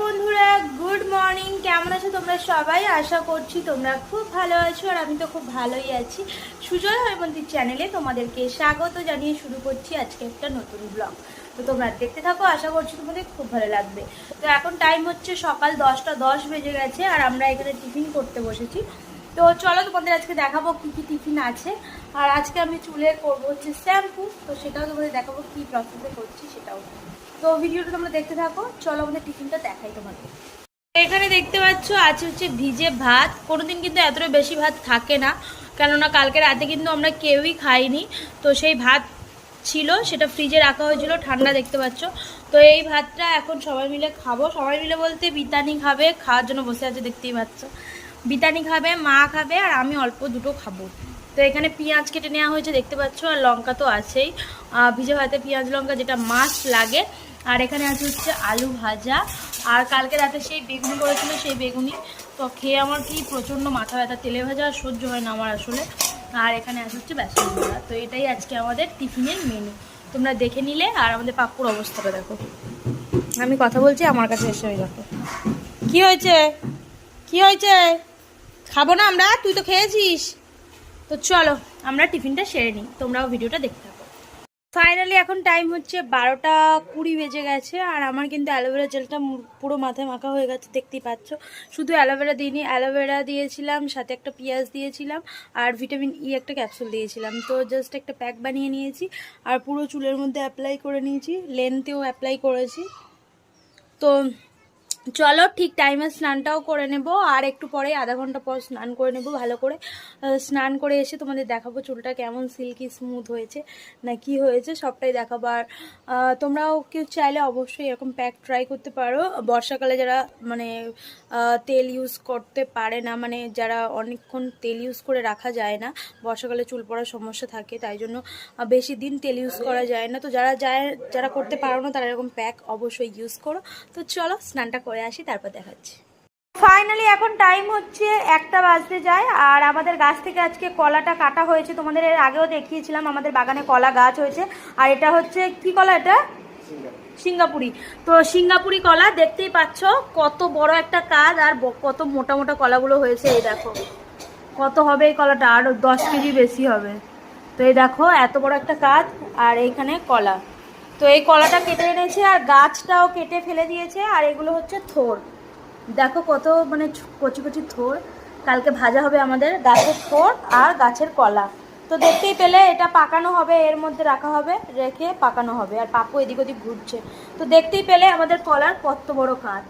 বন্ধুরা good morning কেমন আছো তোমরা সবাই? আশা করছি তোমরা খুব ভালো আছো আর আমি তো খুব ভালোই আছি। সুজয় হয়মন্তীর চ্যানেলে তোমাদেরকে স্বাগত জানিয়ে শুরু করছি আজকে একটা নতুন ব্লগ তো তোমরা দেখতে থাকো, আশা করছি তোমাদের খুব ভালো লাগবে। তো এখন টাইম হচ্ছে সকাল দশটা দশ বেজে গেছে আর আমরা এখানে টিফিন করতে বসেছি। তো চলো তোমাদের আজকে দেখাবো কি কি টিফিন আছে। আর আজকে আমি চুলে করব হচ্ছে শ্যাম্পু, তো সেটাও তোমাদের দেখাবো কি প্রসেসে করছি সেটাও। তো ভিডিওটা তোমরা দেখতে থাকো, চলো আমাদের টিফিনটা দেখাই তোমাদের। এখানে দেখতে পাচ্ছ, আছে হচ্ছে ভিজে ভাত। কোনোদিন কিন্তু এতটা বেশি ভাত থাকে না, কেননা কালকে রাতে কিন্তু আমরা কেউই খাইনি। তো সেই ভাত ছিল, সেটা ফ্রিজে রাখা হয়েছিল, ঠান্ডা দেখতে পাচ্ছ। তো এই ভাতটা এখন সবাই মিলে খাব। সবাই মিলে বলতে বিতানি খাবে, খাওয়ার জন্য বসে আছে দেখতেই পাচ্ছ। বিতানি খাবে, মা খাবে, আর আমি অল্প দুটো খাব। তো এখানে পেঁয়াজ কেটে নেওয়া হয়েছে, দেখতে পাচ্ছ, আর লঙ্কা তো আছেই। ভিজে ভাতে পেঁয়াজ, লঙ্কা যেটা মাছ লাগে। আর এখানে আছে হচ্ছে আলু ভাজা। আর কালকে রাতে সেই বেগুনি করেছিল, সেই বেগুনি। তো খেয়ে আমার কি প্রচণ্ড মাথা ব্যথা, তেলে ভাজা আর সহ্য হয় না আমার আসলে। আর এখানে আছে হচ্ছে বেসন ভাজা তো এটাই আজকে আমাদের টিফিনের মেনু তোমরা দেখে নিলে, আর আমাদের পাপ্পুর অবস্থাটা দেখো। আমি কথা বলছি, আমার কাছে এসে হয়ে দেখো কি হয়েছে? কি হয়েছে? খাব না আমরা? তুই তো খেয়েছিস। তো চলো, আমরা টিফিনটা সেরে নিই, তোমরাও ভিডিওটা দেখতে থাকো। ফাইনালি এখন টাইম হচ্ছে বারোটা কুড়ি বেজে গেছে, আর আমার কিন্তু অ্যালোভেরা জেলটা পুরো মাথায় মাখা হয়ে গেছে, দেখতেই পাচ্ছ। শুধু অ্যালোভেরা দিইনি অ্যালোভেরা দিয়েছিলাম, সাথে একটা পেঁয়াজ দিয়েছিলাম, আর ভিটামিন ই একটা ক্যাপসুল দিয়েছিলাম। তো জাস্ট একটা প্যাক বানিয়ে নিয়েছি, আর পুরো চুলের মধ্যে অ্যাপ্লাই করে নিয়েছি লেন্থেও অ্যাপ্লাই করেছি। তো চলো ঠিক টাইমে স্নানটাও করে নেব, আর একটু পরে আধা ঘণ্টা পর স্নান করে নেব, ভালো করে। স্নান করে এসে তোমাদের দেখাবো চুলটা কেমন সিল্কি স্মুথ হয়েছে, না কি হয়েছে, সবটাই দেখাবো। আর তোমরাও কেউ চাইলে অবশ্যই এরকম প্যাক ট্রাই করতে পারো। বর্ষাকালে যারা মানে তেল ইউজ করতে পারে না মানে যারা অনেকক্ষণ তেল ইউজ করে রাখা যায় না, বর্ষাকালে চুল পড়ার সমস্যা থাকে, তাই জন্য বেশি দিন তেল ইউজ করা যায় না। তো যারা যায়, যারা করতে পারো না, তারা এরকম প্যাক অবশ্যই ইউজ করো। তো চলো, স্নানটা করে আসি, তারপর দেখাচ্ছি। ফাইনালি এখন টাইম হচ্ছে একটা বাজতে যায়, আর আমাদের গাছ থেকে আজকে কলাটা কাটা হয়েছে। তোমাদের এর আগেও দেখিয়েছিলাম, আমাদের বাগানে কলা গাছ হয়েছে। আর এটা হচ্ছে, কি কলা এটা? সিঙ্গাপুরি। তো সিঙ্গাপুরি কলা, দেখতেই পাচ্ছ কত বড় একটা কাজ, আর কত মোটা মোটা কলাগুলো হয়েছে, এই দেখো। কত হবে এই কলাটা? আরও দশ কেজি বেশি হবে। তো এই দেখো, এত বড় একটা কাজ, আর এইখানে কলা। তো এই কলাটা কেটে এনেছে আর গাছটাও কেটে ফেলে দিয়েছে আর এগুলো হচ্ছে থোর। দেখো কত মানে কচি কচি থোর। কালকে ভাজা হবে আমাদের গাছের থোর আর গাছের কলা। তো দেখতেই পেলে এটা পাকানো হবে, এর মধ্যে রাখা হবে, রেখে পাকানো হবে আর পাপু এদিক ওদিক ঘুরছে। তো দেখতেই পেলে আমাদের কলার কত বড় কাঠ।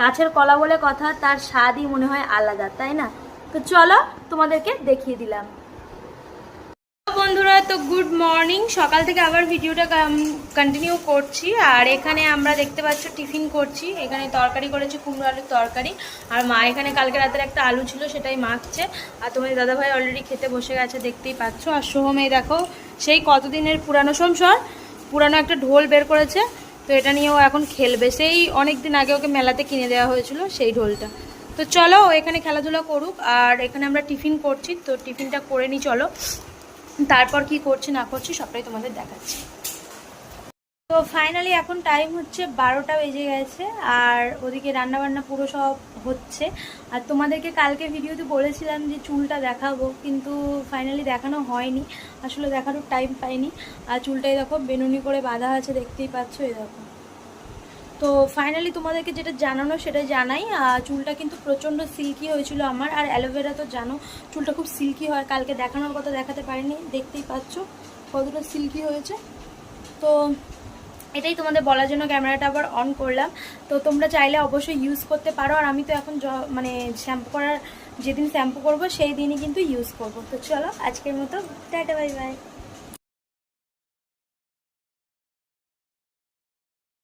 গাছের কলা বলে কথা, তার স্বাদই মনে হয় আলাদা, তাই না? তো চলো তোমাদেরকে দেখিয়ে দিলাম। বন্ধুরা, তো গুড মর্নিং সকাল থেকে আবার ভিডিওটা কন্টিনিউ করছি। আর এখানে আমরা দেখতে পাচ্ছ টিফিন করছি। এখানে তরকারি করেছি কুমড়ো আলুর তরকারি। আর মা এখানে কালকে রাতের একটা আলু ছিল, সেটাই মাখছে। আর তোমাদের দাদাভাই অলরেডি খেতে বসে গেছে, দেখতেই পাচ্ছ। আর সোহম এই দেখো, সেই কতদিনের পুরানো সংসর? পুরানো একটা ঢোল বের করেছে। তো এটা নিয়ে ও এখন খেলবে। সেই অনেক দিন আগে ওকে মেলাতে কিনে দেওয়া হয়েছিল, সেই ঢোলটা। তো চলো, এখানে খেলাধুলা করুক। আর এখানে আমরা টিফিন করছি, তো টিফিনটা করে নিই চলো। তারপর কি করছে, না করছে, সবটাই তোমাদের দেখাচ্ছি। তো ফাইনালি এখন টাইম হচ্ছে বারোটা বেজে গেছে, আর ওদিকে রান্না বান্না পুরো সব হচ্ছে। আর তোমাদেরকে কালকে ভিডিওতে বলেছিলাম যে চুলটা দেখাবো, কিন্তু ফাইনালি দেখানো হয়নি। আসলে দেখানোর টাইম পাইনি। আর চুলটাই দেখো, বেনুনি করে বাঁধা আছে, দেখতেই পাচ্ছ, এই দেখো। তো ফাইনালি তোমাদেরকে যেটা জানানো সেটা জানাই। চুলটা কিন্তু প্রচণ্ড সিল্কি হয়েছিল আমার। আর অ্যালোভেরা তো জানো, চুলটা খুব সিল্কি হয়। কালকে দেখানোর কথা দেখাতে পারিনি, দেখতেই পাচ্ছ কতটা সিল্কি হয়েছে। তো এটাই তোমাদের বলার জন্য ক্যামেরাটা আবার অন করলাম। তো তোমরা চাইলে অবশ্যই ইউজ করতে পারো। আর আমি তো এখন মানে শ্যাম্পু করার, যেদিন শ্যাম্পু করব, সেই দিনই কিন্তু ইউজ করব। তো চলো, আজকের মতো, টাটা বাই বাই